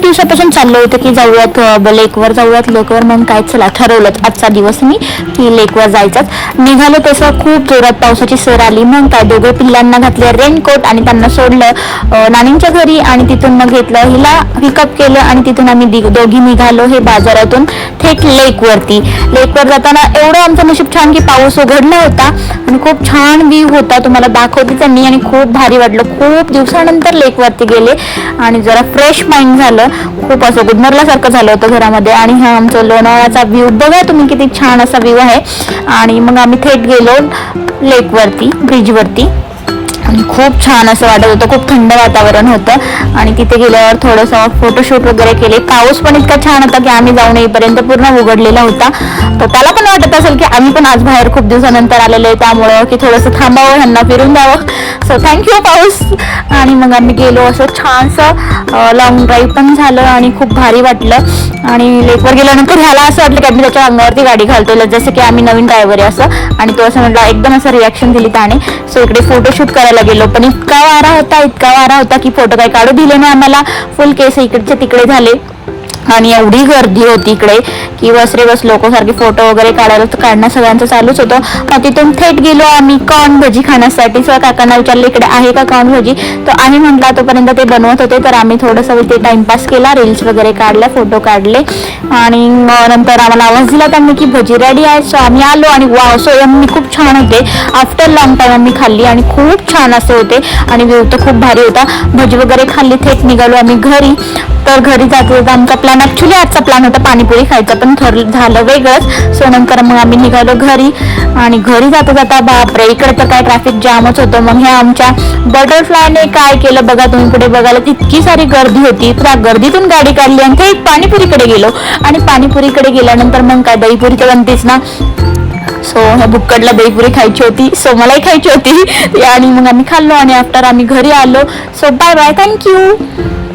खूप दिवसापासून चाललं होतं की जाऊयात लेकवर जाऊयात. लेकवर म्हणून काय चला ठरवलं आजचा दिवस मी की लेकवर जायचं निघालो तसं खूप जोरात पावसाची सर आली. मग काय दोघे पिल्लांना घातले रेनकोट आणि त्यांना सोडलं नानींच्या घरी आणि तिथून मग घेतलं हिला पिकअप केलं आणि तिथून आम्ही दोघी निघालो हे बाजारातून थेट लेकवरती. लेकवर जाताना एवढं आमचं नशीब छान की पाऊस उघडला होता. आणि खूप छान व्ह्यू होता. तुम्हाला दाखवते त्यांनी आणि खूप भारी वाटलं. खूप दिवसानंतर लेकवरती गेले. आणि जरा फ्रेश माइंड झालं. खूप असं गुदमरल्यासारखं झालं होतं घरामध्ये. आणि हा आमचं लोणावळ्याचा व्ह्यू बघा तुम्ही किती छान असा व्ह्यू आहे. आणि मग आम्ही थेट गेलो लेकवरती ब्रिजवरती खूप छान असं वाटत होतं खूप थंड वातावरण होतं. आणि तिथे गेल्यावर थोडंसं फोटोशूट वगैरे केले. पाऊस पण इतका छान होता की आम्ही जाऊन येईपर्यंत पूर्ण उघडलेला होता. तर त्याला पण वाटत असेल की आम्ही पण आज बाहेर खूप दिवसानंतर आलेलो आहे त्यामुळं की थोडंसं थांबावं ह्यांना फिरून द्यावं. सो थँक्यू पाऊस. आणि मग आम्ही गेलो असं छानसं लॉंग ड्राईव्ह पण झालं आणि खूप भारी वाटलं. आणि लेकवर गेल्यानंतर ह्याला असं वाटलं की आम्ही त्याच्या अंगावरती गाडी घालतो जसं की आम्ही नवीन ड्रायव्हर आहे असं. आणि तो असं म्हटलं एकदम असं रिॲक्शन दिली त्याने. सो इकडे फोटोशूट करायला गेलो पण इतका वारा होता इतका वारा होता की फोटो काही काढू दिले नाही आम्हाला. फुल केस इकडचे तिकडे झाले. आणि एवढी गर्दी होती इकडे की बस रे बस लोक सारखे फोटो वगैरे काढायला काढणं सगळ्यांचं चालूच होतं. मग तिथून थेट गेलो आम्ही कॉर्न भजी खाण्यासाठी. सो काकांना विचारलं इकडे आहे का कॉर्न भजी? तर आहे म्हटला तोपर्यंत ते बनवत होते. तर आम्ही थोडंसं ते टाइमपास केला रील्स वगैरे काढल्या फोटो काढले. आणि नंतर आम्हाला आवाज दिला त्यांनी की भजी रेडी आहे. सो आम्ही आलो आणि वाव सो मी खूप छान होते. आफ्टर लॉंग टाईम आम्ही खाल्ली आणि खूप छान असे होते. आणि व्यू तर खूप भारी होता. भजी वगैरे खाल्ली थेट निघालो आम्ही घरी. तर घरी जात जाता आमचा प्लॅन ॲक्च्युली आजचा प्लॅन होता पाणीपुरी खायचा पण ठरलं झालं वेगळंच. सो नंतर मग आम्ही निघालो घरी. आणि घरी जाता जाता बापरे इकडे तर काय ट्रॅफिक जामच होतं. मग हे आमच्या बटरफ्लायने काय केलं बघा तुम्ही पुढे बघायला. इतकी सारी गर्दी होती. त्या गर्दीतून गाडी काढली आणि ते पाणीपुरीकडे गेलो. आणि पाणीपुरीकडे गेल्यानंतर मग काय दहीपुरी तर बनतेच ना. सो ह्या बुक्कडला दहीपुरी खायची होती. सो मलाही खायची होती. आणि मग आम्ही खाल्लो आणि आफ्टर आम्ही घरी आलो. So bye bye thank you